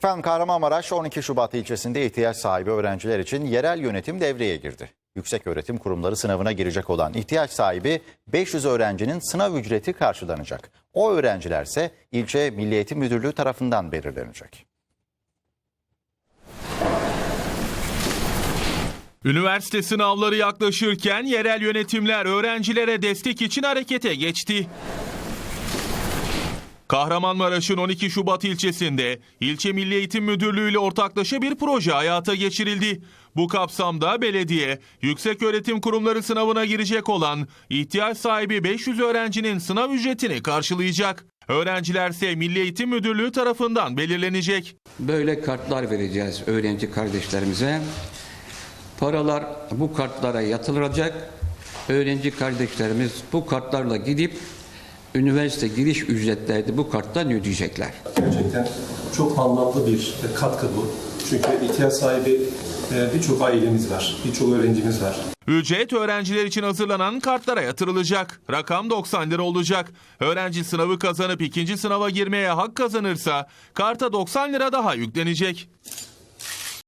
Efendim Kahramanmaraş 12 Şubat ilçesinde ihtiyaç sahibi öğrenciler için yerel yönetim devreye girdi. Yüksek öğretim kurumları sınavına girecek olan ihtiyaç sahibi 500 öğrencinin sınav ücreti karşılanacak. O öğrencilerse ilçe Milli Eğitim Müdürlüğü tarafından belirlenecek. Üniversite sınavları yaklaşırken yerel yönetimler öğrencilere destek için harekete geçti. Kahramanmaraş'ın 12 Şubat ilçesinde ilçe Milli Eğitim Müdürlüğü ile ortaklaşa bir proje hayata geçirildi. Bu kapsamda belediye, yükseköğretim kurumları sınavına girecek olan ihtiyaç sahibi 500 öğrencinin sınav ücretini karşılayacak. Öğrencilerse Milli Eğitim Müdürlüğü tarafından belirlenecek. Böyle kartlar vereceğiz öğrenci kardeşlerimize. Paralar bu kartlara yatırılacak. Öğrenci kardeşlerimiz bu kartlarla gidip üniversite giriş ücretlerini bu karttan ödeyecekler. Gerçekten çok anlamlı bir katkı bu. Çünkü ihtiyaç sahibi e, birçok ailemiz var, birçok öğrencimiz var. Ücret öğrenciler için hazırlanan kartlara yatırılacak. Rakam 90 lira olacak. Öğrenci sınavı kazanıp ikinci sınava girmeye hak kazanırsa karta 90 lira daha yüklenecek.